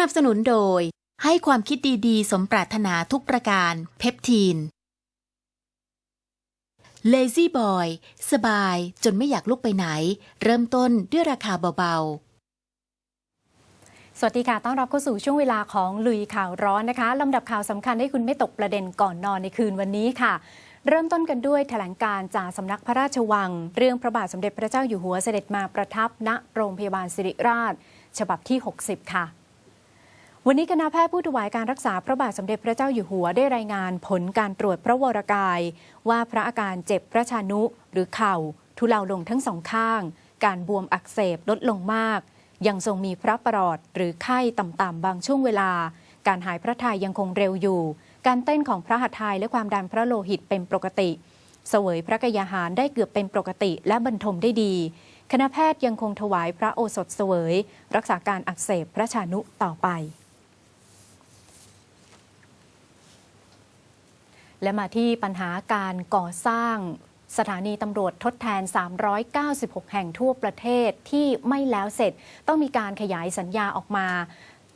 นับสนุนโดย ให้ความคิดดีๆ สมปรารถนาทุกประการ เพปทีน Lazy Boy สบายจนไม่อยากลุกไปไหน เริ่มต้นด้วยราคาเบาๆสวัสดีค่ะ ต้อนรับเข้าสู่ช่วงเวลาของลุยข่าวร้อนนะคะ ลำดับข่าวสำคัญให้คุณไม่ตกประเด็นก่อนนอนในคืนวันนี้ค่ะ เริ่มต้นกันด้วยแถลงการจากสำนักพระราชวัง เรื่องพระบาทสมเด็จพระเจ้าอยู่หัวเสด็จมาประทับณโรงพยาบาลสิริราช ฉบับที่ 60 ค่ะ วันนี้คณะแพทย์ผู้ถวายการรักษาพระบาทสมเด็จพระเจ้าอยู่หัวได้รายงานผลการตรวจพระวรกาย ว่าพระอาการเจ็บพระชานุหรือเข่า ทุเลาลงทั้งสองข้าง การบวมอักเสบลดลงมาก ยังทรงมีพระประหลอดหรือไข้ต่ำๆบางช่วงเวลา การหายพระทัยยังคงเร็วอยู่ การเต้นของพระหัตถ์ไทยและความดันพระโลหิตเป็นปกติ เสวยพระกยาหารได้เกือบเป็นปกติและบรรทมได้ดี คณะแพทย์ยังคงถวายพระโอสถเสวย รักษาการอักเสบพระชานุต่อไป และมาที่ปัญหาการก่อสร้างสถานีตำรวจทดแทน 396 แห่งทั่วประเทศที่ไม่แล้วเสร็จ ต้องมีการขยายสัญญาออกมา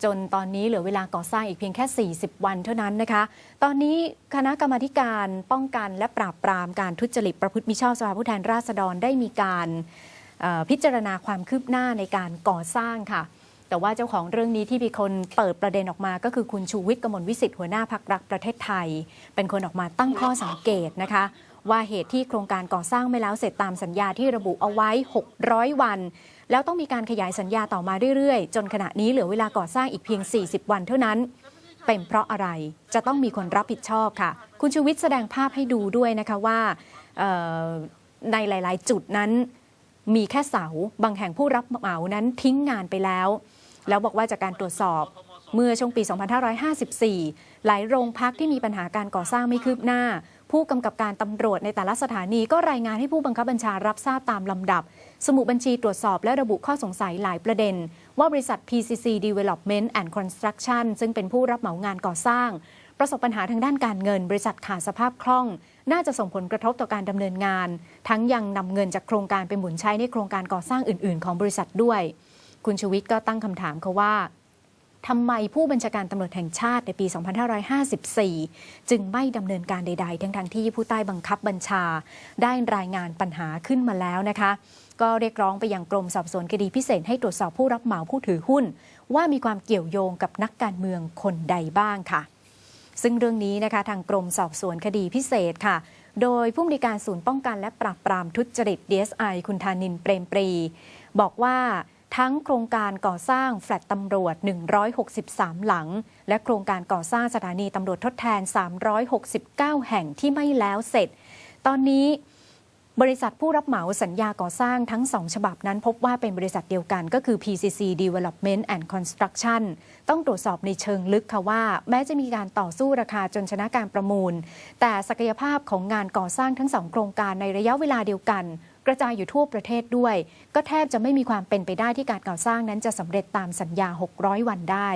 จนตอนนี้เหลือเวลาก่อสร้างอีกเพียงแค่ 40 วันเท่านั้นนะคะ ตอนนี้คณะกรรมาการป้องกันและปราบปรามการทุจริตประพฤติมิชอบสภาผู้แทนราษฎรได้มีการพิจารณาความคืบหน้าในการก่อสร้างค่ะ แต่ว่าเจ้าของเรื่องนี้ที่มีคนเปิดประเด็นออกมา ก็คือคุณชูวิทย์กมลวิสิทธิ์หัวหน้าพักรักประเทศไทย เป็นคนออกมาตั้งข้อสังเกตนะคะ ว่าเหตุที่โครงการก่อสร้างไม่แล้วเสร็จตามสัญญาที่ระบุเอาไว้ 600 วัน แล้วต้องมีการขยายสัญญาต่อมาเรื่อยๆ จนขณะนี้เหลือเวลาก่อสร้างอีกเพียง 40 วันเท่านั้น เป็นเพราะอะไรจะต้องมีคนรับผิดชอบค่ะ คุณชูวิทย์แสดงภาพให้ดูด้วยนะคะว่าในหลาย ๆ จุดนั้นมีแค่เสา บางแห่งผู้รับเหมานั้นทิ้งงานไปแล้ว แล้วบอกว่าจากการตรวจสอบเมื่อช่วงปี 2554 หลายโรงพักที่มีปัญหาการก่อสร้างไม่คืบหน้า ผู้กำกับการตำรวจในแต่ละสถานีก็รายงานให้ผู้บังคับบัญชารับทราบตามลำดับ สมุดบัญชีตรวจสอบและระบุข้อสงสัยหลายประเด็น ว่าบริษัท PCC Development and Construction ซึ่งเป็นผู้รับเหมางานก่อสร้าง ประสบปัญหาทางด้านการเงิน บริษัทขาดสภาพคล่อง น่าจะส่งผลกระทบต่อการดำเนินงาน ทั้งยังนำเงินจากโครงการไปหมุนใช้ในโครงการก่อสร้างอื่น ๆ ของบริษัทด้วย คุณชูวิทย์ก็ตั้งคำถามเขาว่าทำไมผู้บัญชาการตำรวจแห่งชาติในปี 2554 จึงไม่ดำเนินการใด ๆ ทั้งทที่ผู้ใต้บังคับบัญชา ได้รายงานปัญหาขึ้นมาแล้วนะคะ ก็เรียกร้องไปยังกรมสอบสวนคดีพิเศษให้ตรวจสอบผู้รับเหมาผู้ถือหุ้น ว่ามีความเกี่ยวโยงกับนักการเมืองคนใดบ้างค่ะ ซึ่งเรื่องนี้นะคะทางกรมสอบสวนคดีพิเศษค่ะโดยผู้อำนวยการศูนย์ป้องกันและปราบปรามทุจริต DSI คุณธานินเปรมปรี บอกว่า ทั้งโครงการก่อสร้างแฟลตตำรวจ 163 หลัง และโครงการก่อสร้างสถานีตำรวจทดแทน 369 แห่งที่ไม่แล้วเสร็จ ตอนนี้บริษัทผู้รับเหมาสัญญาก่อสร้างทั้งสองฉบับนั้นพบว่าเป็นบริษัทเดียวกันก็คือ PCC Development and Construction ต้องตรวจสอบในเชิงลึกค่ะว่า แม้จะมีการต่อสู้ราคาจนชนะการประมูล แต่ศักยภาพของงานก่อสร้างทั้งสองโครงการในระยะเวลาเดียวกัน กระจายอยู่ทั่วประเทศด้วย ก็แทบจะไม่มีความเป็นไปได้ที่การก่อสร้างนั้นจะสำเร็จตามสัญญา 600 วันได้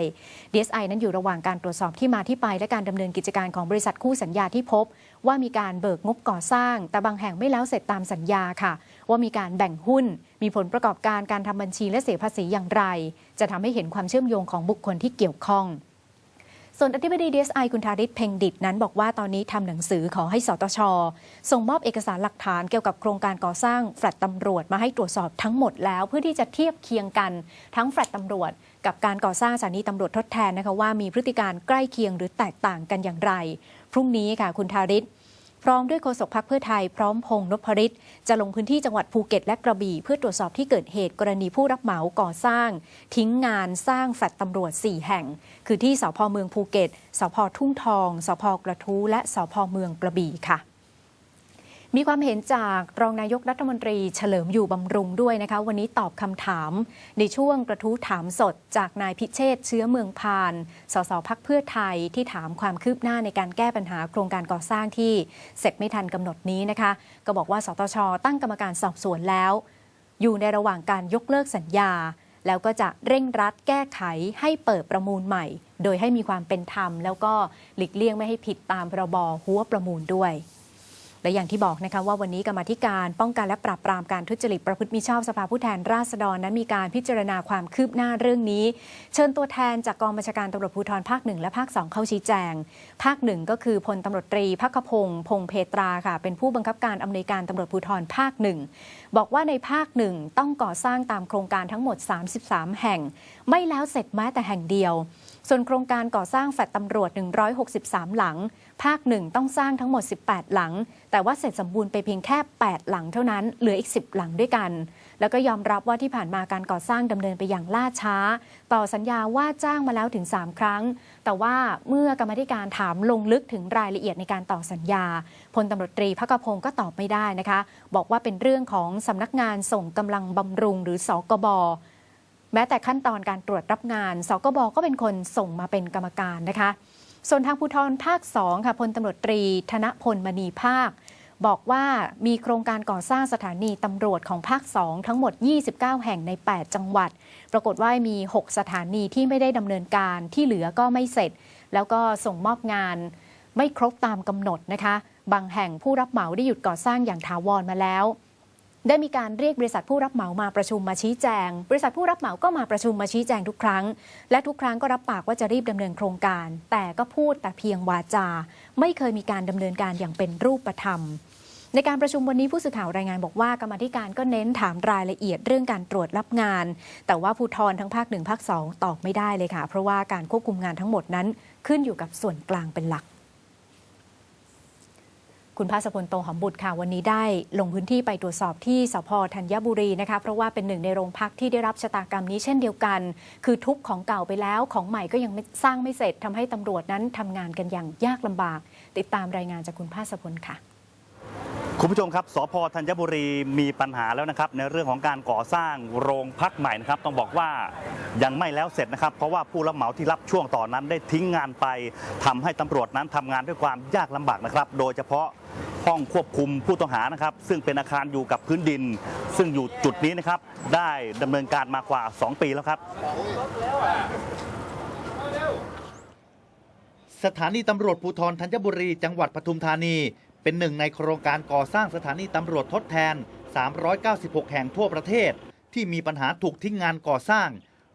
DSI นั้นอยู่ระหว่างการตรวจสอบที่มาที่ไป และการดำเนินกิจการของบริษัทคู่สัญญาที่พบ ว่ามีการเบิกงบก่อสร้าง แต่บางแห่งไม่แล้วเสร็จตามสัญญาค่ะ ว่ามีการแบ่งหุ้น มีผลประกอบการการทำบัญชีและเสียภาษีอย่างไร จะทำให้เห็นความเชื่อมโยงของบุคคลที่เกี่ยวข้อง ส่วนอธิบดี DSI คุณธาริศเพ่งดิตนั้นบอกว่าตอนนี้ทำหนังสือขอให้สตช ส่งมอบเอกสารหลักฐานเกี่ยวกับโครงการก่อสร้างแฟลตตำรวจมาให้ตรวจสอบทั้งหมดแล้ว เพื่อที่จะเทียบเคียงกันทั้งแฟลตตำรวจ กับการก่อสร้างสถานีตำรวจทดแทนนะคะว่ามีพฤติการใกล้เคียงหรือแตกต่างกันอย่างไร พรุ่งนี้ค่ะคุณธาริศ พร้อมด้วยโฆษกพักเพื่อไทยพร้อมพงษ์นพริตจะลงพื้นที่จังหวัดภูเก็ตและกระบี่ เพื่อตรวจสอบที่เกิดเหตุกรณีผู้รับเหมาก่อสร้าง ทิ้งงานสร้างแฟลตตำรวจ 4 แห่ง คือที่สพเมืองภูเก็ตสพทุ่งทองสพกระทู้และสพเมืองกระบี่ค่ะ มีความเห็นจากรองนายกรัฐมนตรีเฉลิมอยู่บำรุงด้วยนะคะ วันนี้ตอบคำถามในช่วงกระทู้ถามสดจากนายพิเชษเชื้อเมืองพาน สสพักเพื่อไทยที่ถามความคืบหน้าในการแก้ปัญหาโครงการก่อสร้างที่เสร็จไม่ทันกำหนดนี้นะคะ ก็บอกว่าสตชตั้งกรรมการสอบสวนแล้ว อยู่ในระหว่างการยกเลิกสัญญา แล้วก็จะเร่งรัดแก้ไขให้เปิดประมูลใหม่ โดยให้มีความเป็นธรรม แล้วก็หลีกเลี่ยงไม่ให้ผิดตามพรบหัวประมูลด้วย และอย่างที่บอกนะคะว่าวันนี้กรรมธิการป้องกันและปราบปรามการทุจริตประพฤติมิชอบสภาผู้แทนราษฎรนั้นมีการพิจารณาความคืบหน้าเรื่องนี้ เชิญตัวแทนจากกองบัญชาการตำรวจภูธรภาคหนึ่งและภาคสองเข้าชี้แจง ภาคหนึ่งก็คือพลตำรวจตรีพักพงศ์พงเพตราค่ะ เป็นผู้บังคับการอำนวยการตำรวจภูธรภาคหนึ่งบอกว่าในภาคหนึ่งต้องก่อสร้างตามโครงการทั้งหมด 33 แห่ง ไม่แล้วเสร็จแม้แต่แห่งเดียวส่วนโครงการก่อสร้างแฟลตตำรวจ 163 หลัง ภาคหนึ่งต้องสร้างทั้งหมด 18 หลัง แต่ว่าเสร็จสมบูรณ์ไปเพียงแค่ 8 หลังเท่านั้น เหลืออีก 10 หลังด้วยกัน แล้วก็ยอมรับว่าที่ผ่านมาการก่อสร้างดำเนินไปอย่างล่าช้า ต่อสัญญาว่าจ้างมาแล้วถึง 3 ครั้ง แต่ว่าเมื่อกรรมธิการถามลงลึกถึงรายละเอียดในการต่อสัญญาพลตำรวจตรีพักกพงศ์ก็ตอบไม่ได้นะคะ บอกว่าเป็นเรื่องของสำนักงานส่งกำลังบำรุงหรือสกบ แม้แต่ขั้นตอนการตรวจรับงาน สกบก็เป็นคนส่งมาเป็นกรรมการนะคะ ส่วนทางภูธรภาค2ค่ะพลตำรวจตรี ธนพลมณีภาค บอกว่ามีโครงการก่อสร้างสถานีตำรวจของภาค 2 ทั้งหมด 29 แห่งใน 8 จังหวัด ปรากฏว่ามี 6 สถานีที่ไม่ได้ดำเนินการที่เหลือก็ไม่เสร็จ แล้วก็ส่งมอบงานไม่ครบตามกำหนดนะคะ บางแห่งผู้รับเหมาได้หยุดก่อสร้างอย่างถาวรมาแล้ว ได้มีการเรียกบริษัทผู้รับเหมามาประชุมมาชี้แจง บริษัทผู้รับเหมาก็มาประชุมมาชี้แจงทุกครั้ง และทุกครั้งก็รับปากว่าจะรีบดำเนินโครงการ แต่ก็พูดแต่เพียงวาจา ไม่เคยมีการดำเนินการอย่างเป็นรูปธรรมในการประชุมวันนี้ผู้สื่อข่าวรายงานบอกว่ากรรมธิการก็เน้นถามรายละเอียดเรื่องการตรวจรับงาน แต่ว่าภูทรทั้งภาคหนึ่งภาคสองตอบไม่ได้เลยค่ะ เพราะว่าการควบคุมงานทั้งหมดนั้นขึ้นอยู่กับส่วนกลางเป็นหลัก คุณภาสพลโตหอมบุตรค่ะวันนี้ได้ลงพื้นที่ไปตรวจสอบที่สพธัญบุรีนะคะเพราะว่าเป็นหนึ่งในโรงพักที่ได้รับชะตากรรมนี้เช่นเดียวกัน คือทุบของเก่าไปแล้วของใหม่ก็ยังสร้างไม่เสร็จทำให้ตำรวจนั้นทำงานกันอย่างยากลำบาก ติดตามรายงานจากคุณภาสพลค่ะ คุณผู้ชมครับ สพธัญบุรีมีปัญหาแล้วนะครับ ในเรื่องของการก่อสร้างโรงพักใหม่นะครับ ต้องบอกว่ายังไม่แล้วเสร็จนะครับ เพราะว่าผู้รับเหมาที่รับช่วงต่อนนั้นได้ทิ้งงานไปทำให้ตำรวจนั้นทำงานด้วยความยากลำบากนะครับ โดยเฉพาะห้องควบคุมผู้ต้องหานะครับ ซึ่งเป็นอาคารอยู่กับพื้นดิน ซึ่งอยู่จุดนี้นะครับ ได้ดำเนินการมากว่า 2 ปีแล้วครับสถานีตำรวจภูธรธัญบุรี จังหวัดปทุมธานี เป็นหนึ่งในโครงการก่อสร้างสถานีตำรวจทดแทน 396 แห่งทั่วประเทศ ที่มีปัญหาถูกทิ้งงานก่อสร้าง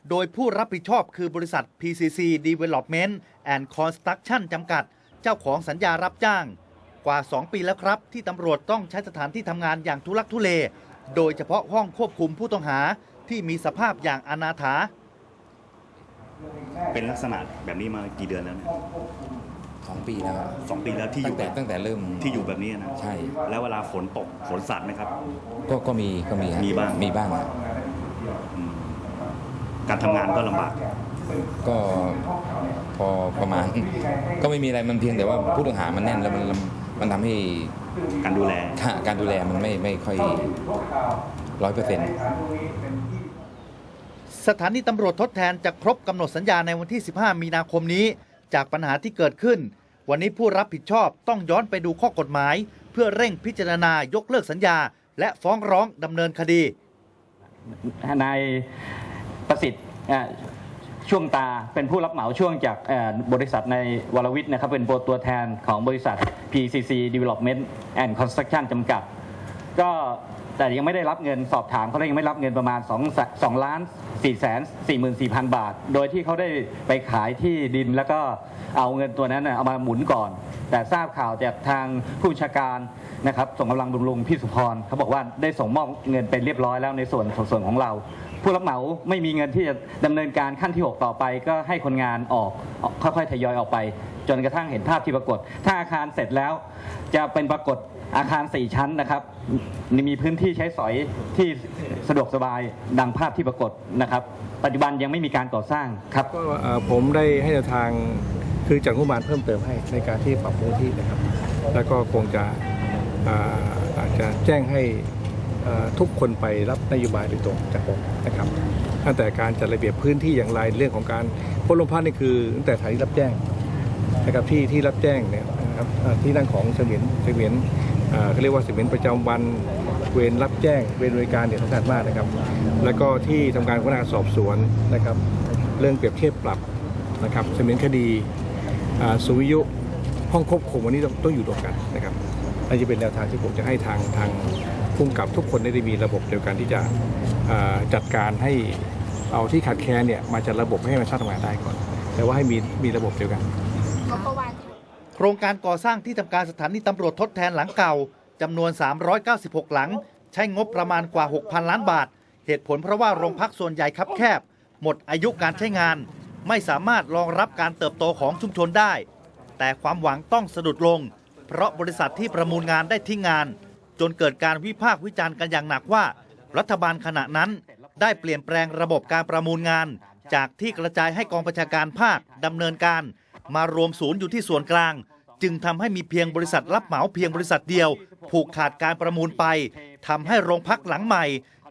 โดยผู้รับผิดชอบคือบริษัท PCC Development and Construction จำกัด เจ้าของสัญญารับจ้าง กว่า 2 ปีแล้วครับ ที่ตำรวจต้องใช้สถานที่ทำงานอย่างทุลักทุเล โดยเฉพาะห้องควบคุมผู้ต้องหาที่มีสภาพอย่างอนาถาเป็นลักษณะแบบนี้มากี่เดือนแล้วเนี่ย สองปีแล้วสองปีแล้วที่อตั้ยู่งแต่ตั้งแต่เริ่มที่อยู่แบบนี้นะใช่ แล้วเวลาฝนตกฝนสาดไหมครับ ก็ก็มีก็มีฮะมีบ้าง มีบ้างฮะอืมการทำงานก็ลำบาก ก็พอประมาณ ก็ไม่มีอะไรมันเพียงแต่ว่าผู้ต้องหามันแน่นแล้วมันมันทำให้การดูแลการการดูแลมันไม่ไม่ค่อยร้อยเปอร์เซ็นต์ สถานีตำรวจทดแทนจะครบกำหนดสัญญาในวันที่ 15 มีนาคมนี้ จากปัญหาที่เกิดขึ้น วันนี้ผู้รับผิดชอบต้องย้อนไปดูข้อกฎหมาย เพื่อเร่งพิจารณายกเลิกสัญญา และฟ้องร้องดำเนินคดีนายประสิทธิ์ช่วงตาเป็นผู้รับเหมาช่วงจากบริษัทในวรวิทย์นะครับเป็นตัวแทนของบริษัท PCC Development and Construction จำกัด ก็ แต่ยังไม่ได้รับเงินสอบถามเขาได้ยังไม่รับเงินประมาณ2 2ล้าน4แสน44,000 บาท โดยที่เขาได้ไปขายที่ดินแล้วก็เอาเงินตัวนั้นน่ะเอามาหมุนก่อน แต่ทราบข่าวจากทางผู้บัญชาการนะครับส่งกำลังบำรุงพี่สุพรเขาบอกว่าได้ส่งมอบเงินไปเรียบร้อยแล้วในส่วนส่วนของเรา ผู้รับเหมาไม่มีเงินที่จะดำเนินการขั้นที่ 6 ต่อไป ก็ให้คนงานออกค่อยๆทยอยออกไป จนกระทั่งเห็นภาพที่ปรากฏ ถ้าอาคารเสร็จแล้วจะเป็นปรากฏ อาคาร 4 ชั้นนะครับ มีพื้นที่ใช้สอยที่สะดวกสบายดังภาพที่ปรากฏนะครับ ปัจจุบันยังไม่มีการก่อสร้างครับก็เอ่อผมได้ให้แนวทางคือจัดงบประมาณเพิ่มเติมให้ในการที่ปรับพื้นที่นะครับ แล้วก็คงจะอ่าอาจจะแจ้งให้เอ่อทุกคนไปรับนโยบายโดยตรงจากผมนะครับ ตั้งแต่การจัดระเบียบพื้นที่อย่างไรเรื่องของการพ้นลมพัดนี่คือตั้งแต่ฐานที่รับแจ้ง นะครับที่ที่รับแจ้งเนี่ยนะครับอ่าที่นั่งของเสมียนเสมียน เขาเรียกว่าเสมียนประจำวันเวรรับแจ้งเวรบริการเนี่ยสำคัญมากนะครับ แล้วก็ที่ทำการพนักงานสอบสวนนะครับ เรื่องเปรียบเทียบปรับนะครับเสมียนคดีสุวิยุห้องควบคุมวันนี้ต้องอยู่รวมกันนะครับในนั่นจะเป็นแนวทางที่ผมจะให้ทางทางพุ่มกับทุกคนได้มีระบบเดียวกันที่จะจัดการให้เอาที่ขาดแคลนเนี่ยมาจัดระบบให้มันสร้างทำงานได้ก่อน แต่ว่าให้มีมีระบบเดียวกัน โครงการก่อสร้างที่ทำการสถานีตำรวจทดแทนหลังเก่าจำนวน 396 หลัง ใช้งบประมาณกว่า 6,000 ล้านบาท เหตุผลเพราะว่าโรงพักส่วนใหญ่คับแคบ หมดอายุการใช้งาน ไม่สามารถรองรับการเติบโตของชุมชนได้ แต่ความหวังต้องสะดุดลง เพราะบริษัทที่ประมูลงานได้ทิ้งงาน จนเกิดการวิพากษ์วิจารณ์กันอย่างหนักว่า รัฐบาลขณะนั้น ได้เปลี่ยนแปลงระบบการประมูลงาน จากที่กระจายให้กองประชาการภาคดำเนินการ มารวมศูนย์อยู่ที่ส่วนกลาง จึงทำให้มีเพียงบริษัทรับเหมาเพียงบริษัทเดียว ผูกขาดการประมูลไปทำให้โรงพักหลังใหม่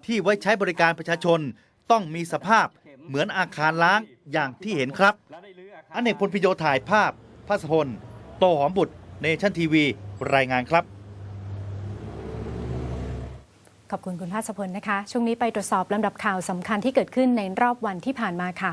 ที่ไว้ใช้บริการประชาชน ต้องมีสภาพเหมือนอาคารล้างอย่างที่เห็นครับอันเนกพลพิโยถ่ายภาพพัสพล โตหอมบุตรเนชั่นทีวี รายงานครับขอบคุณคุณภาสพลนะคะ ช่วงนี้ไปตรวจสอบลำดับข่าวสำคัญที่เกิดขึ้นในรอบวันที่ผ่านมาค่ะ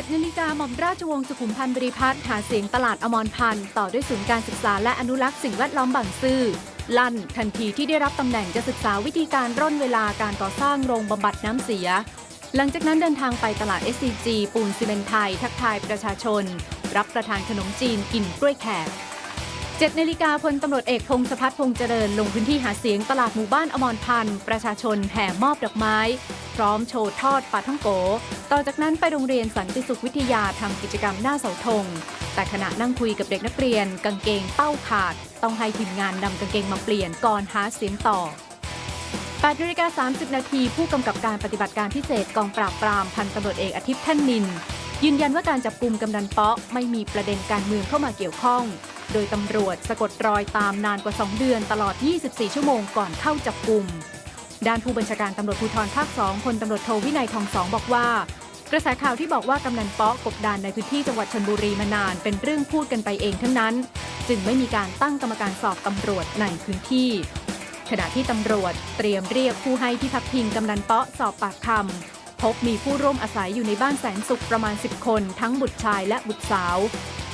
7นาฬิกาหม่อมราชวงศ์สุขุมพันธ์บริพัตรหาเสียงตลาดอมรพันธ์ต่อด้วยศูนย์การศึกษาและอนุรักษ์สิ่งแวดล้อมบางซื่อลั่นทันทีที่ได้รับตำแหน่งจะศึกษาวิธีการร่นเวลาการก่อสร้างโรงบำบัดน้ำเสีย หลังจากนั้นเดินทางไปตลาด SCG ปูนซีเมนไทย ทักทายประชาชน รับประทานขนมจีนกินกล้วยแขก7นาฬิกาพลตำรวจเอกพงศพัฒน์พงษ์เจริญลงพื้นที่หาเสียงตลาดหมู่บ้านอมรพันธ์ประชาชนแห่มอบดอกไม้ พร้อมโชว์ทอดปลาท่องโก ต่อจากนั้นไปโรงเรียนสันติสุขวิทยาทำกิจกรรมหน้าเสาธง แต่ขณะนั่งคุยกับเด็กนักเรียนกางเกงเป้าขาด ต้องให้ทีมงานนำกางเกงมาเปลี่ยนก่อนหาเสียงต่อ8นาฬิกา30 นาทีผู้กำกับการปฏิบัติการพิเศษกองปราบปรามพันตำรวจเอกอาทิตย์ท่านนิน ยืนยันว่าการจับกลุ่มกำนันเปาะไม่มีประเด็นการเมืองเข้ามาเกี่ยวข้อง โดยตำรวจสะกดรอยตามนานกว่า 2 เดือนตลอด 24 ชั่วโมงก่อนเข้าจับกลุ่มด้านผู้บัญชาการตำรวจภูธรภาค 2 พลตำรวจโทวินัยทองสองบอกว่า กระแสข่าวที่บอกว่ากำนันเปาะกบดานในพื้นที่จังหวัดชนบุรีมานาน เป็นเรื่องพูดกันไปเองทั้งนั้น จึงไม่มีการตั้งกรรมการสอบตำรวจในพื้นที่ ขณะที่ตำรวจเตรียมเรียกผู้ให้ที่พักพิงกำนันเปาะสอบปากคำพบมีผู้ร่วมอาศัยอยู่ในบ้านแสนสุขประมาณ 10 คน ทั้งบุตรชายและบุตรสาว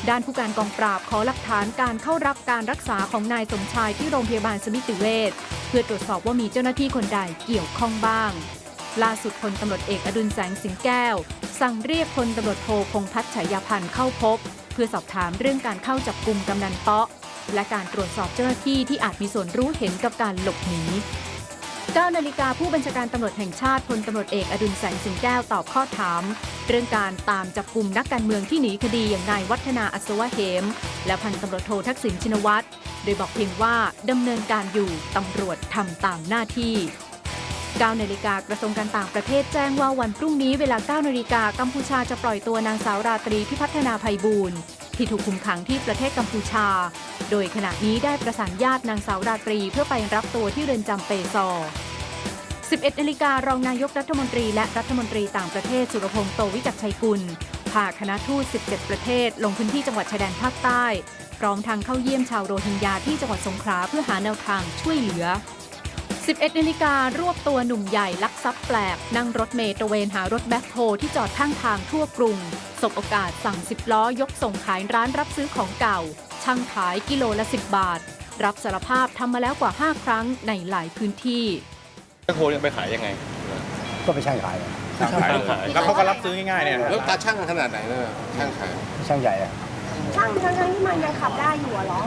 ด้านผู้การกองปราบขอหลักฐานการเข้ารับการรักษาของนายสมชายที่โรงพยาบาลสมิติเวชเพื่อตรวจสอบว่ามีเจ้าหน้าที่คนใดเกี่ยวข้องบ้าง ล่าสุดพลตำรวจเอกอดุลแสงสิงแก้ว สั่งเรียกพลตำรวจโทพงพัฒน์ฉายาพันธ์เข้าพบ เพื่อสอบถามเรื่องการเข้าจับกลุ่มกำนันเปาะ และการตรวจสอบเจ้าหน้าที่ที่อาจมีส่วนรู้เห็นกับการหลบหนี9นาฬิกาผู้บัญชาการตำรวจแห่งชาติพลตำรวจเอกอดุลแสงสิงแก้วตอบข้อถาม เรื่องการตามจับกลุ่มนักการเมืองที่หนีคดีอย่างนายวัฒนาอัศวะเหม และพันตำรวจโททักษิณชินวัตรโดยบอกเพียงว่าดำเนินการอยู่ตำรวจทำตามหน้าที่ 9นาฬิกากระทรวงการต่างประเทศแจ้งว่าวันพรุ่งนี้เวลา 9นาฬิกากัมพูชาจะปล่อยตัวนางสาวราตรีพิพัฒนาภัยบูรณ์ที่ถูกคุมขังที่ประเทศกัมพูชา โดยขณะนี้ได้ประสานญาตินางสาวราตรีเพื่อไปรับตัวที่เรือนจำเปซอร์11นาฬิการองนายกรัฐมนตรีและรัฐมนตรีต่างประเทศสุรพงษ์โตวิจักชัยกุลพาคณะทูต 17 ประเทศ ลงพื้นที่จังหวัดชายแดนภาคใต้ พร้อมทางเข้าเยี่ยมชาวโรฮิงญาที่จังหวัดสงขลาเพื่อหาแนวทางช่วยเหลือ 11นาฬิการวบตัวหนุ่มใหญ่ลักทรัพย์แปลก นั่งรถเมล์ตระเวนหารถแบ็คโฮที่จอดข้างทางทั่วกรุงสบโอกาสสั่ง 10 ล้อยกส่งขายร้านรับซื้อของเก่า ช่างขายกิโลละ 10 บาท รับสารภาพทำมาแล้วกว่า 5 ครั้งในหลายพื้นที่แมคโครเนี่ยไปขายยังไงก็ไปช่างขายช่างขายแล้วเขาก็รับซื้อง่ายๆเนี่ยแล้วตาช่างขนาดไหนเนี่ยช่างขายช่างใหญ่อะช่างทั้งทั้งๆที่มันยังขับได้อยู่อะเหรอ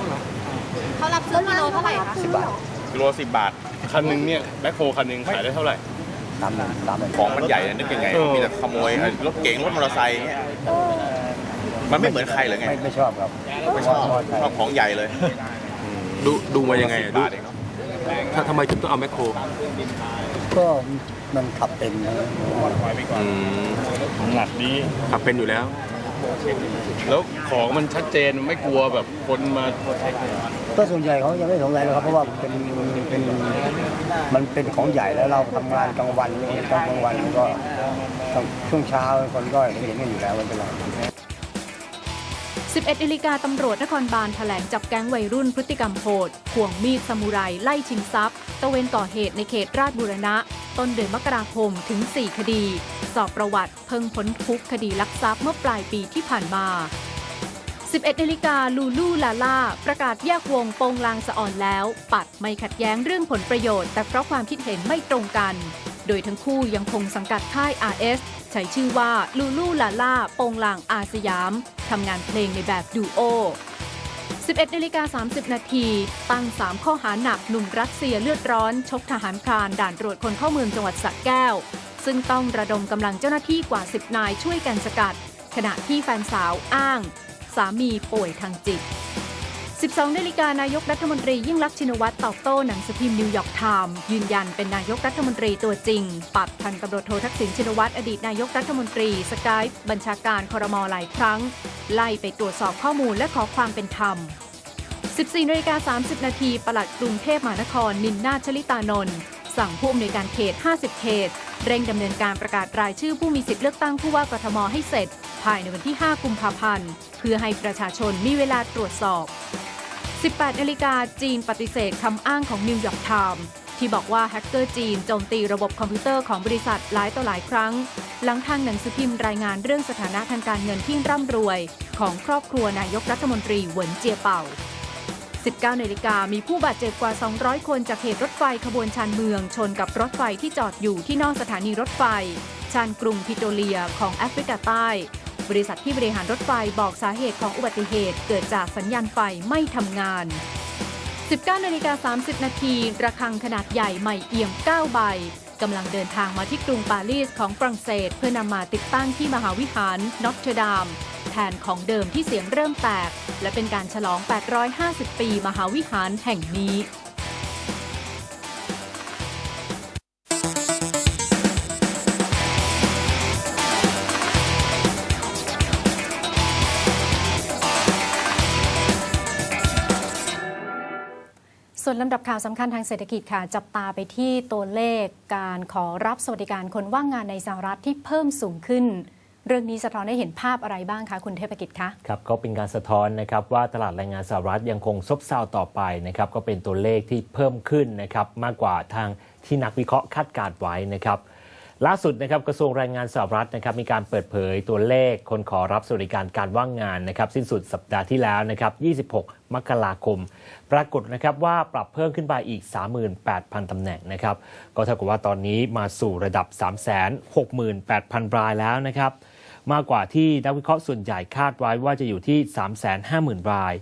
เขารับซื้อกิโลเท่าไหร่คะสิบบาทกิโลสิบบาท คันหนึ่งเนี่ยแมคโครคันหนึ่งขายได้เท่าไหร่ตามนั้นตามนั้นของมันใหญ่เนี่ยนึกยังไง เออ มีแต่ขโมยรถเก๋งรถมอเตอร์ไซค์เงี้ยมันไม่เหมือนใครเหรอไงไม่ไม่ชอบครับไม่ชอบชอบของใหญ่เลยดูดูมายังไงสิบดูบาทเองเนาะถ้าทำไมถึงต้องเอาแมคโครก็มันขับเป็นนะ อืมหนักดีขับเป็นอยู่แล้ว แล้วของมันชัดเจนไม่กลัวแบบคนมาก็ส่วนใหญ่เขายังไม่สงสัยหรอกครับเพราะว่าเป็นเป็นมันเป็นของใหญ่แล้วเราทำงานกลางวันกลางกลางวันก็ช่วงเช้าคนก็เห็นกันอยู่แล้วมันเป็นไร 11นาฬิกาตำรวจนครบาลแถลงจับแก๊งวัยรุ่นพฤติกรรมโหดข่วงมีดซามูไรไล่ชิงทรัพย์ ตะเวนก่อเหตุในเขตราชบุรณะ ต้นเดือนมกราคมถึง 4 คดี สอบประวัติเพิ่งพ้นคุกคดีลักทรัพย์เมื่อปลายปีที่ผ่านมา 11นาฬิกาลูลูลาล่า ประกาศแยกวงโปงลางสะอ่อนแล้ว ปัดไม่ขัดแย้งเรื่องผลประโยชน์ แต่เพราะความคิดเห็นไม่ตรงกัน โดยทั้งคู่ยังคงสังกัดค่าย RS ใช้ชื่อว่าลูลูลาล่าโปงลางอาสยาม ทำงานเพลงในแบบดูโอ 11นาฬิกา30 นาที ตั้ง 3 ข้อหาหนักหนุ่มรัสเซียเลือดร้อน ชกทหารพรานด่านตรวจคนเข้าเมืองจังหวัดสระแก้ว ซึ่งต้องระดมกำลังเจ้าหน้าที่กว่า 10 นายช่วยกันสกัด ขณะที่แฟนสาวอ้าง สามีป่วยทางจิต 12นาฬิกานายกรัฐมนตรียิ่งลักษณ์ชินวัตรตอบโต้หนังสือพิมพ์นิวยอร์กไทม์ยืนยันเป็นนายกรัฐมนตรีตัวจริง ปัดพันตำรวจโททักษิณชินวัตรอดีตนายกรัฐมนตรีสกายบัญชาการคอรมอหลายครั้ง ไล่ไปตรวจสอบข้อมูลและขอความเป็นธรรม 14นาฬิกา30 นาทีปลัดกรุงเทพมหานคร นินนาชลิตานนท์สั่งผู้อำนวยการเขต 50 เขต เร่งดำเนินการประกาศรายชื่อผู้มีสิทธิ์เลือกตั้งผู้ว่ากทมให้เสร็จ ภายในวันที่ 5 กุมภาพันธ์เพื่อให้ประชาชนมีเวลาตรวจสอบ 18นาฬิกาจีนปฏิเสธคำอ้างของนิวยอร์กไทม์ที่บอกว่าแฮกเกอร์จีนโจมตีระบบคอมพิวเตอร์ของบริษัทหลายต่อหลายครั้ง หลังทางหนังสือพิมพ์รายงานเรื่องสถานะทางการเงินที่ร่ำรวย ของครอบครัวนายกรัฐมนตรีเหวินเจียเป่า 19นาฬิกามีผู้บาดเจ็บกว่า 200 คนจากเหตุรถไฟขบวนชานเมือง ชนกับรถไฟที่จอดอยู่ที่นอกสถานีรถไฟ ชานกรุงพิโตเลียของแอฟริกาใต้ บริษัทที่บริหารรถไฟบอกสาเหตุของอุบัติเหตุ เกิดจากสัญญาณไฟไม่ทำงาน 19นาฬิกา30 นาทีระฆังขนาดใหญ่ใหม่เอี่ยม 9 ใบกำลังเดินทางมาที่กรุงปารีสของฝรั่งเศส เพื่อนำมาติดตั้งที่มหาวิหารนอตเทดาม แทนของเดิมที่เสียงเริ่มแตก และเป็นการฉลอง 850 ปีมหาวิหารแห่งนี้ ส่วนลำดับข่าวสำคัญทางเศรษฐกิจค่ะ จับตาไปที่ตัวเลขการขอรับสวัสดิการคนว่างงานในสหรัฐที่เพิ่มสูงขึ้น เรื่องนี้สะท้อนได้เห็นภาพอะไรบ้างคะ คุณเทพกิจคะครับก็เป็นการสะท้อนนะครับว่าตลาดแรงงานสหรัฐยังคงซบเซาต่อไปนะครับก็เป็นตัวเลขที่เพิ่มขึ้นนะครับมากกว่าทางที่นักวิเคราะห์คาดการณ์ไว้นะครับ ล่าสุดนะครับกระทรวงแรงงานสหรัฐนะครับมีการเปิดเผยตัวเลขคนขอรับสวัสดิการการว่างงานนะครับสิ้นสุดสัปดาห์ที่แล้วนะครับ 26 มกราคม ปรากฏนะครับว่าปรับเพิ่มขึ้นไปอีก 38,000 ตำแหน่งนะครับ ก็เท่ากับว่าตอนนี้มาสู่ระดับ 368,000 รายแล้วนะครับ มากกว่าที่นักวิเคราะห์ส่วนใหญ่คาดไว้ว่าจะอยู่ที่ 350,000 ราย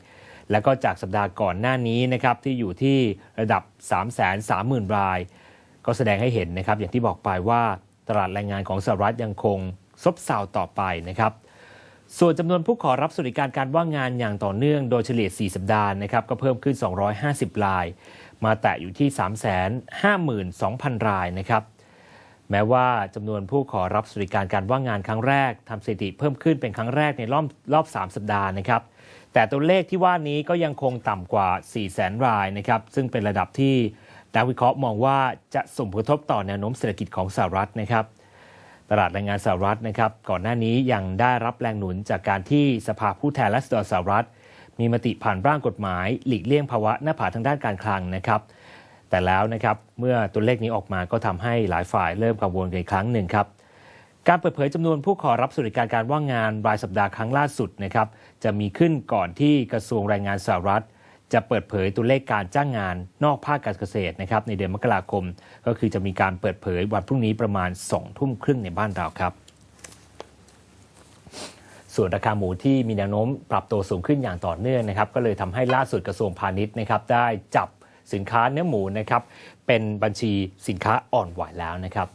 แล้วก็จากสัปดาห์ก่อนหน้านี้นะครับที่อยู่ที่ระดับ 330,000 ราย ก็แสดงให้เห็นนะครับอย่างที่บอกไปว่า ตลาดแรงงานของสหรัฐยังคงซบเซาต่อไปนะครับ ส่วนจำนวนผู้ขอรับสวัสดิการการว่างงานอย่างต่อเนื่องโดยเฉลี่ย 4 สัปดาห์นะครับก็เพิ่มขึ้น 250 ราย มาแตะอยู่ที่ 352,000 รายนะครับ แม้ว่าจำนวนผู้ขอรับสวัสดิการการว่างงานครั้งแรกทำสถิติเพิ่มขึ้นเป็นครั้งแรกในรอบรอบ 3 สัปดาห์นะครับแต่ตัวเลขที่ว่านี้ก็ยังคงต่ำกว่า 4 0 0 0 0 0 รายนะครับซึ่งเป็นระดับที่ นักวิเคราะห์มองว่าจะส่งผลกระทบต่อแนวโน้มเศรษฐกิจของสหรัฐนะครับ ตลาดแรงงานสหรัฐนะครับ ก่อนหน้านี้ยังได้รับแรงหนุนจากการที่สภาผู้แทนราษฎรสหรัฐ มีมติผ่านร่างกฎหมาย หลีกเลี่ยงภาวะหน้าผาทางด้านการคลังนะครับ แต่แล้วนะครับเมื่อตัวเลขนี้ออกมาก็ทำให้หลายฝ่ายเริ่มกังวลกันอีกครั้งหนึ่งครับการเปิดเผยจำนวนผู้ขอรับสวัสดิการการว่างงานรายสัปดาห์ครั้งล่าสุดนะครับจะมีขึ้นก่อนที่กระทรวงแรงงานสหรัฐ จะเปิดเผยตัวเลขการจ้างงานนอกภาคการเกษตรนะครับในเดือนมกราคม ก็คือจะมีการเปิดเผยวันพรุ่งนี้ประมาณ2ทุ่มครึ่งในบ้านเราครับ ส่วนราคาหมูที่มีแนวโน้มปรับตัวสูงขึ้นอย่างต่อเนื่องนะครับก็เลยทำให้ล่าสุดกระทรวงพาณิชย์นะครับได้จับสินค้าเนื้อหมูนะครับเป็นบัญชีสินค้าอ่อนไหวแล้วนะครับ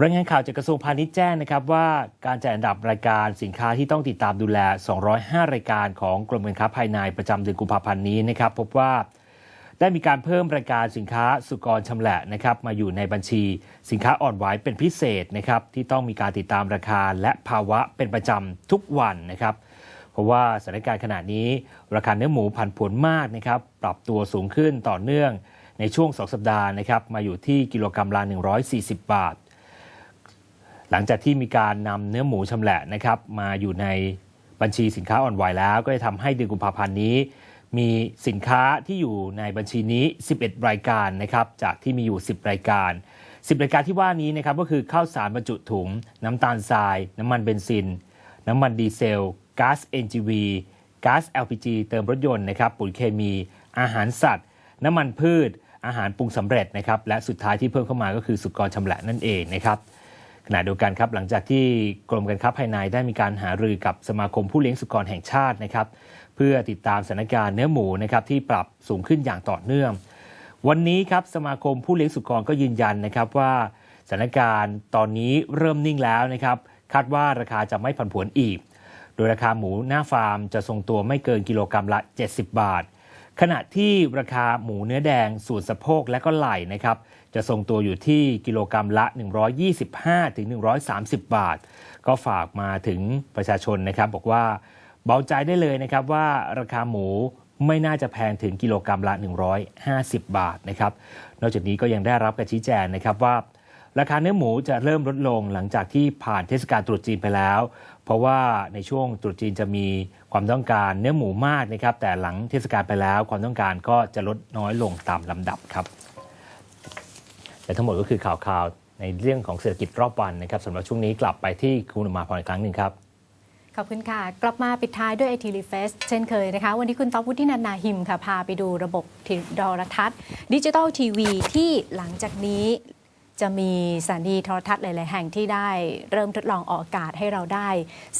รายงานข่าวจากกระทรวงพาณิชย์แจ้งนะครับว่าการจัดอันดับรายการสินค้าที่ต้องติดตามดูแล 205 รายการของกรมการค้าภายในประจำเดือนกุมภาพันธ์นี้นะครับพบว่าได้มีการเพิ่มรายการสินค้าสุกรชำแหละนะครับมาอยู่ในบัญชีสินค้าอ่อนไหวเป็นพิเศษนะครับที่ต้องมีการติดตามราคาและภาวะเป็นประจำทุกวันนะครับเพราะว่าสถานการณ์ขณะนี้ ราคาเนื้อหมูผันผวนมากนะครับปรับตัวสูงขึ้นต่อเนื่องในช่วง 2 สัปดาห์นะครับมาอยู่ที่กิโลกรรัมละ140 บาท หลังจากที่มีการนำเนื้อหมูชำแหละนะครับมาอยู่ในบัญชีสินค้าอ่อนไหวแล้ว ก็จะทำให้เดือนกุมภาพันธ์นี้ มีสินค้าที่อยู่ในบัญชีนี้ 11 รายการนะครับจากที่มีอยู่ 10 รายการ 10 รายการที่ว่านี้นะครับก็คือข้าวสารบรรจุถุง น้ำตาลทราย น้ำมันเบนซิน น้ำมันดีเซลก๊าซ NGV ก๊าซ LPG เติมรถยนต์นะครับปุ๋ยเคมี อาหารสัตว์ น้ำมันพืช อาหารปรุงสำเร็จนะครับและสุดท้ายที่เพิ่มเข้ามาก็คือสุกรชำแหละนั่นเองนะครับ ณะเดียวกันครับหลังจากที่กรมการค้าภายในได้มีการหารือกับสมาคมผู้เลี้ยงสุกรแห่งชาตินะครับ เพื่อติดตามสถานการณ์เนื้อหมูนะครับที่ปรับสูงขึ้นอย่างต่อเนื่อง วันนี้ครับสมาคมผู้เลี้ยงสุกรก็ยืนยันนะครับว่าสถานการณ์ตอนนี้เริ่มนิ่งแล้วนะครับ คาดว่าราคาจะไม่ผันผวนอีก โดยราคาหมูหน้าฟาร์มจะทรงตัวไม่เกินกิโลกรรัมละ 70 บาท ขณะที่ราคาหมูเนื้อแดงส่วนสะโพกและก็ไหล่นะครับ จะทรงตัวอยู่ที่กิโลกรรัมละ 125ถึง130 บาท ก็ฝากมาถึงประชาชนนะครับ บอกว่าเบาใจได้เลยนะครับว่าราคาหมูไม่น่าจะแพงถึงกิโลกรรัมละ 150 บาทนะครับ นอกจากนี้ก็ยังได้รับการชี้แจงนะครับว่า ราคาเนื้อหมูจะเริ่มลดลงหลังจากที่ผ่านเทศกาลตรุษจีนไปแล้ว เพราะว่าในช่วงตรุษจีนจะมีความต้องการเนื้อหมูมากนะครับ แต่หลังเทศกาลไปแล้ว ความต้องการก็จะลดน้อยลงตามลำดับครับ และทั้งหมดก็คือข่าวข่าวในเรื่องของเศรษฐกิจรอบวันนะครับสำหรับช่วงนี้กลับไปที่คุณอุมาพรอีกครั้งหนึ่งครับขอบคุณค่ะ กลับมาปิดท้ายด้วยไอทีรีเฟสเช่นเคยนะคะ วันนี้คุณต๊อบวุฒินันนาหิมค่ะ พาไปดูระบบโทรทัศน์ดิจิตอลทีวีที่หลังจากนี้ จะมีสถานีโทรทัศน์หลาย ๆ แห่งที่ได้เริ่มทดลองออกอากาศให้เราได้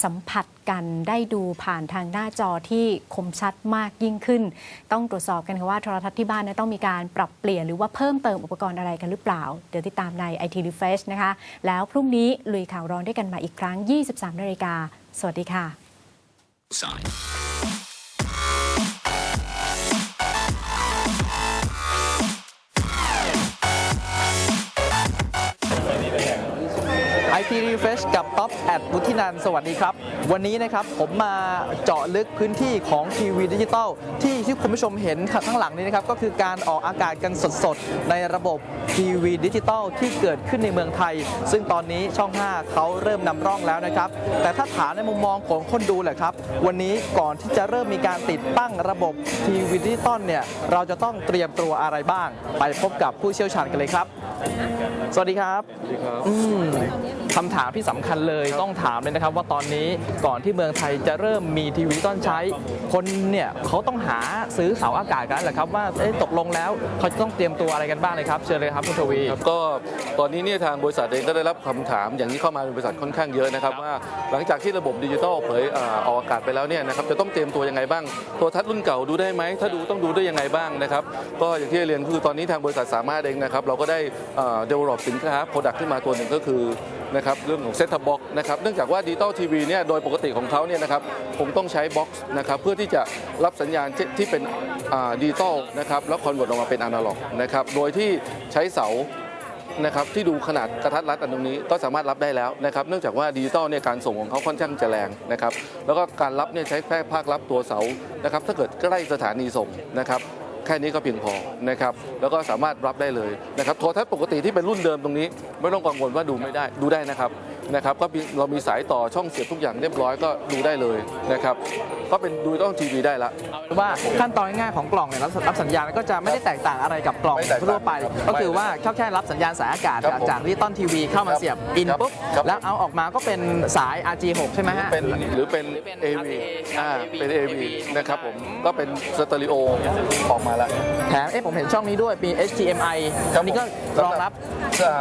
สัมผัสกันได้ดูผ่านทางหน้าจอที่คมชัดมากยิ่งขึ้น ต้องตรวจสอบกันค่ะว่าโทรทัศน์ที่บ้านนั้นต้องมีการปรับเปลี่ยนหรือว่าเพิ่มเติมอุปกรณ์อะไรกันหรือเปล่า เดี๋ยวติดตามใน IT Refresh นะคะ แล้วพรุ่งนี้ลุยข่าวร้อนด้วยกันมาอีกครั้ง 23นาฬิกาสวัสดีค่ะไอทีรีเฟชกับท็อปแอดวุฒินันท์สวัสดีครับ วันนี้นะครับผมมาเจาะลึกพื้นที่ของทีวีดิจิตอลที่ที่คุณผู้ชมเห็นข้างหลังนี้นะครับ ก็คือการออกอากาศกันสดๆ ในระบบทีวีดิจิตอลที่เกิดขึ้นในเมืองไทย ซึ่งตอนนี้ช่อง 5 เขาเริ่มนำร่องแล้วนะครับ แต่ถ้าถามในมุมมองของคนดูแหละครับ วันนี้ก่อนที่จะเริ่มมีการติดตั้งระบบทีวีดิจิตอลเนี่ยเราจะต้องเตรียมตัวอะไรบ้าง ไปพบกับผู้เชี่ยวชาญกันเลยครับ สวัสดีครับอืม คำถามที่สำคัญเลยต้องถามเลยนะครับ ว่าตอนนี้ก่อนที่เมืองไทยจะเริ่มมีทีวีดิจิตอลใช้ คนเนี่ยเขาต้องหาซื้อเสาอากาศกันแหละครับว่าเอ๊ะตกลงแล้วเขาจะต้องเตรียมตัวอะไรกันบ้างเลยครับเชิญเลยครับคุณทวี ครับก็ตอนนี้เนี่ยทางบริษัทเองก็ได้รับคำถามอย่างนี้เข้ามาเป็นบริษัทค่อนข้างเยอะนะครับว่าหลังจากที่ระบบดิจิทัลเผยอ่าออกอากาศไปแล้วเนี่ยนะครับจะต้องเตรียมตัวยังไงบ้างโทรทัศน์รุ่นเก่าดูได้ไหมถ้าดูต้องดูได้ยังไงบ้างนะครับก็อย่างที่เรียนคือตอนนี้ทางบริษัทสามารถเองนะครับเราก็ได้เดเวลลอปสินค้าโปรดักต์ขึ้นมาตัวหนึ่งก็คือ นะครับเรื่องของเซ็ตท็อปบ็อกนะครับเนื่องจากว่าดิจิตอลทีวีเนี่ยโดยปกติของเขาเนี่ยนะครับผมต้องใช้บ็อกซ์นะครับเพื่อที่จะรับสัญญาณที่เป็นดิจิตอลนะครับแล้วคอนเวิร์ตออกมาเป็นอนาล็อกนะครับโดยที่ใช้เสานะครับที่ดูขนาดกระทัดรัดอันตรงนี้ก็สามารถรับได้แล้วนะครับเนื่องจากว่าดิจิตอลเนี่ยการส่งของเขาค่อนข้างจะแรงนะครับแล้วก็การรับเนี่ยใช้แค่ภาครับตัวเสานะครับถ้าเกิดใกล้สถานีส่งนะครับ ค่นี้ก็เพียงพอนะครับแล้วก็สามารถรับได้เลยนะครับโทรทัศน์ปกติที่เป็นรุ่นเดิมตรงนี้ ไม่ต้องกังวลว่าดูไม่ได้ดูได้นะครับ นะครับก็มีเรามีสายต่อช่องเสียบทุกอย่างเรียบร้อยก็ดูได้เลยนะครับก็เป็นดูต้องทีวีได้ละว่าขั้นตอนง่ายๆของกล่องเนี่ยรับรับสัญญาณก็จะไม่ได้แตกต่างอะไรกับกล่องไม่แตกต่างทั่วไปก็คือว่าเขาแค่รับสัญญาณสายอากาศครับผมจากดิจิตอลทีวีเข้ามาเสียบอินครับปุ๊บครับ แล้วเอาออกมาก็เป็นสาย RG6 ใช่ไหมฮะ เป็นหรือเป็น AV อ่าเป็น AV นะครับผมก็เป็นสเตอริโอออกมาแล้ว แถมเอ๊ะผมเห็นช่องนี้ด้วยมี HDMI ตรงนี้ก็รองรับ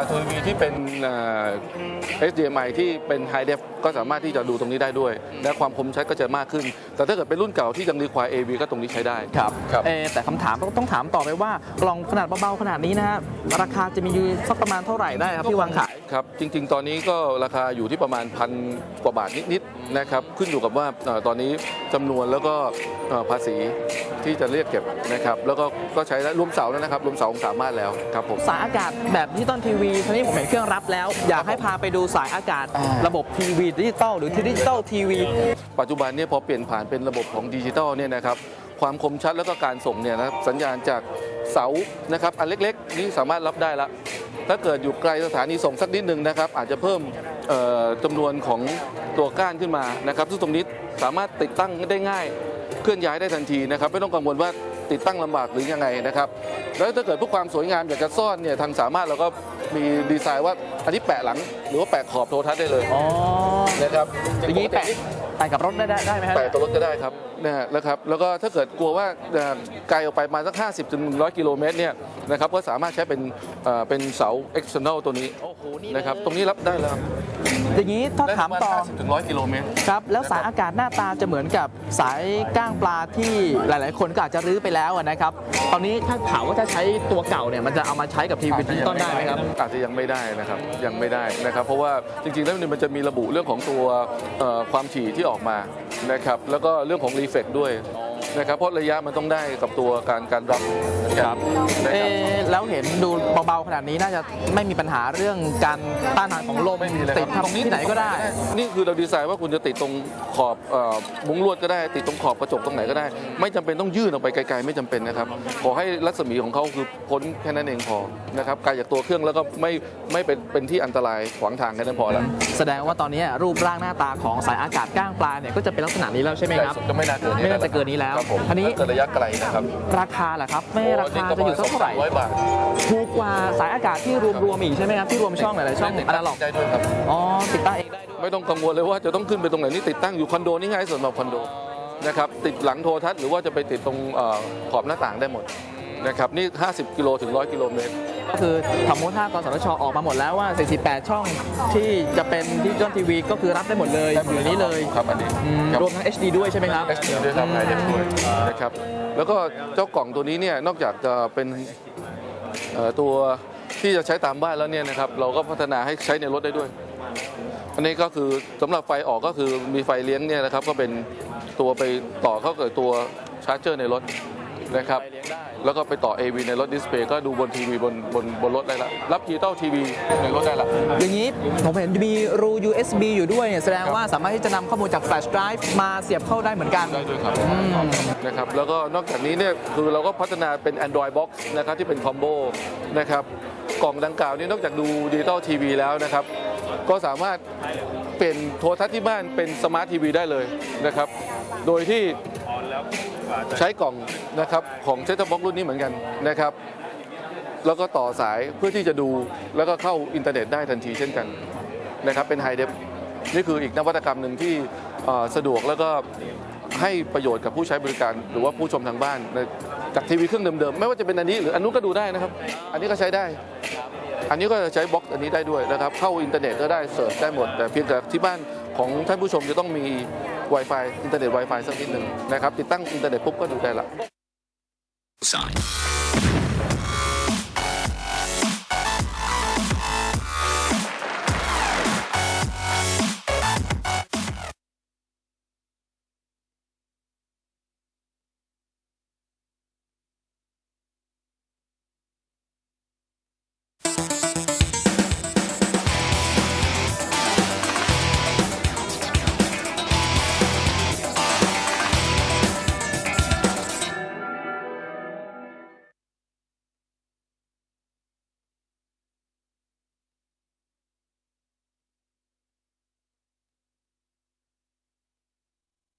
ทีวีที่เป็นอ่า HDMI ที่เป็น High Def ก็สามารถที่จะดูตรงนี้ได้ด้วย และความคมชัดก็จะมากขึ้น แต่ถ้าเกิดเป็นรุ่นเก่าที่ยังรีควาย AV ก็ตรงนี้ใช้ได้ครับครับเอ๊ะแต่คำถามต้องต้องถามต่อไปว่ากล่องขนาดเบาๆขนาดนี้นะฮะราคาจะมีอยู่สักประมาณเท่าไหร่ได้ครับที่วางขายครับจริง ๆ ตอนนี้ก็ราคาอยู่ที่ประมาณพันกว่าบาทนิดๆ นะครับขึ้นอยู่กับว่าเอ่อตอนนี้จำนวนแล้วก็เอ่อภาษีที่จะเรียกเก็บนะครับแล้วก็ก็ใช้แล้วรวมเสาแล้วนะครับรวมเสาสามารถแล้วครับผมสายอากาศแบบดิจิตอลทีวีทีนี้ผมเห็นเครื่องรับแล้ว อยากให้พาไปดูสายอากาศ ระบบทีวีดิจิตอลหรือที่ดิจิตอลทีวี ปัจจุบันเนี่ยพอเปลี่ยนผ่านเป็นระบบของดิจิทัลเนี่ยนะครับความคมชัดแล้วก็การส่งเนี่ยนะสัญญาณจากเสานะครับอันเล็กๆ นี่สามารถรับได้ละ ถ้าเกิดอยู่ไกลสถานีส่งสักนิดนึงนะครับ อาจจะเพิ่มเอ่อจำนวนของตัวก้านขึ้นมานะครับซึ่งตรงนี้สามารถติดตั้งได้ง่ายเคลื่อนย้ายได้ทันทีนะครับ ไม่ต้องกังวลว่าติดตั้งลำบากหรือยังไงนะครับ แล้วถ้าเกิดเพื่อความสวยงามอยากจะซ่อนเนี่ยทางสามารถเราก็มีดีไซน์ว่าอันนี้แปะหลัง หรือว่าแปะขอบโทรทัศน์ได้เลยอ๋อนะครับอย่างนี้แปะ แปะกับรถได้ได้ได้ไหมฮะแปะตัวรถก็ได้ครับนะฮะแล้วครับแล้วก็ถ้าเกิดกลัวว่าเอ่อไกลออกไปประมาณสัก 50ถึง100 กิโลเมตรเนี่ยนะครับก็สามารถใช้เป็นเอ่อเป็นเสา external ตัวนี้นะครับตรงนี้รับได้แล้วครับอย่างนี้ถ้าถามต่อ50ถึง100 กิโลเมตร ครับแล้วสายอากาศหน้าตาจะเหมือนกับสายก้างปลาที่หลาย ๆ คนก็อาจจะรื้อไปแล้วอะนะครับ ตอนนี้ถ้าถามว่าถ้าใช้ตัวเก่าเนี่ยมันจะเอามาใช้กับทีวีดิจิตอลได้ไหมครับ อาจจะยังไม่ได้นะครับยังไม่ได้นะครับ เพราะว่าจริงๆแล้วมันจะมีระบุเรื่องของตัวเอ่อความถี่ที่ออกมานะครับแล้วก็เรื่องของรีเฟกด้วย นะครับเพราะระยะมันต้องได้กับตัวการการรับนะครับนะเอครับะแล้วเห็นดูเบาๆขนาดนี้น่าจะไม่มีปัญหาเรื่องการต้านทานของลมไม่มีเลยติดครับทำที่ไหนก็ได้ นี่คือเราดีไซน์ว่าคุณจะติดตรงขอบเอ่อมุ้งลวดก็ได้ ติดตรงขอบกระจกตรงไหนก็ได้ ไม่จำเป็นต้องยื่นออกไปไกลๆไม่จำเป็นนะครับขอให้รัศมีของเขาคือพ้นแค่นั้นเองพอนะครับไกลจากตัวเครื่องแล้วก็ไม่ไม่เป็นเป็นที่อันตรายขวางทางแค่นั้นพอแล้วแสดงว่าตอนนี้รูปร่างหน้าตาของสายอากาศก้างปลาเนี่ยก็จะเป็นลักษณะนี้แล้วใช่ไหมครับก็ไม่น่าเกินไม่น่าจะเกินนี้แล้วครับผมอันนี้เกินระยะไกลนะครับราคาล่ะครับ ไม่ราคาจะอยู่สักเท่าไหร่ร้อยบาทถูกกว่าสายอากาศที่รวมๆอีกใช่ไหมครับที่รวมช่องหลายๆช่องอนาล็อกได้ด้วยครับ อ๋อติดตั้งเองได้ไม่ต้องกังวลเลยว่าจะต้องขึ้นไปตรงไหนนี่ติดตั้งอยู่คอนโดนี่ง่ายสำหรับคอนโดนะครับติดหลังโทรทัศน์หรือว่าจะไปติดตรงเอ่อขอบหน้าต่างได้หมดนะครับนี่ 50 กิโลถึง 100 กิโลเมตร ก็คือสมมติถ้ากสทชออกมาหมดแล้วว่า 48 ช่องที่จะเป็นดิจิตอลทีวีก็คือรับได้หมดเลยอยู่ในนี้เลยครับอันนี้อืมครับรวมทั้ง HD ด้วยใช่ไหมครับ HD ด้วยครับไฮเดฟด้วยนะครับแล้วก็เจ้ากล่องตัวนี้เนี่ยนอกจากจะเป็นเอ่อตัวที่จะใช้ตามบ้านแล้วเนี่ยนะครับเราก็พัฒนาให้ใช้ในรถได้ด้วย อันนี้ก็คือสำหรับไฟออกก็คือมีไฟเลี้ยงเนี่ยนะครับก็เป็นตัวไปต่อเข้ากับตัวชาร์จเจอร์ในรถ นะครับ แล้วก็ไปต่อ AV ในรถดิสเพย์ก็ดูบนทีวีบนบนบนรถได้ละ รับดิจิตอลทีวีในรถได้ละ อย่างนี้ผมเห็นมีรู USB อยู่ด้วยเนี่ยแสดงว่าสามารถที่จะนำข้อมูลจากแฟลชไดรฟ์มาเสียบเข้าได้เหมือนกัน ได้ด้วยครับนะครับ แล้วก็นอกจากนี้เนี่ยคือเราก็พัฒนาเป็น Android Box นะครับที่เป็นคอมโบนะครับกล่องดังกล่าวนี้นอกจากดูดิจิตอลทีวีแล้วนะครับ ก็สามารถเปลี่ยนโทรทัศน์ที่บ้านเป็นสมาร์ททีวีได้เลยนะครับ โดยที่ ใช้กล่องนะครับของเซ็ตบ็อกรุ่นนี้เหมือนกันนะครับ แล้วก็ต่อสายเพื่อที่จะดูแล้วก็เข้าอินเทอร์เน็ตได้ทันทีเช่นกันนะครับเป็นไฮเดฟนี่คืออีกนวัตกรรมหนึ่งที่สะดวกแล้วก็ให้ประโยชน์กับผู้ใช้บริการหรือว่าผู้ชมทางบ้านในจากทีวีเครื่องเดิมๆ ไม่ว่าจะเป็นอันนี้หรืออันนู้นก็ดูได้นะครับ อันนี้ก็ใช้ได้ อันนี้ก็จะใช้บล็อกอันนี้ได้ด้วยนะครับ เข้าอินเทอร์เน็ตก็ได้เสิร์ชได้หมด แต่เพียงแต่ที่บ้านของท่านผู้ชมจะต้องมี Wi-Fi อินเทอร์เน็ต Wi-Fi สักนิดหนึ่งนะครับติดตั้งอินเทอร์เน็ตปุ๊บก็ดูได้ละ Sign.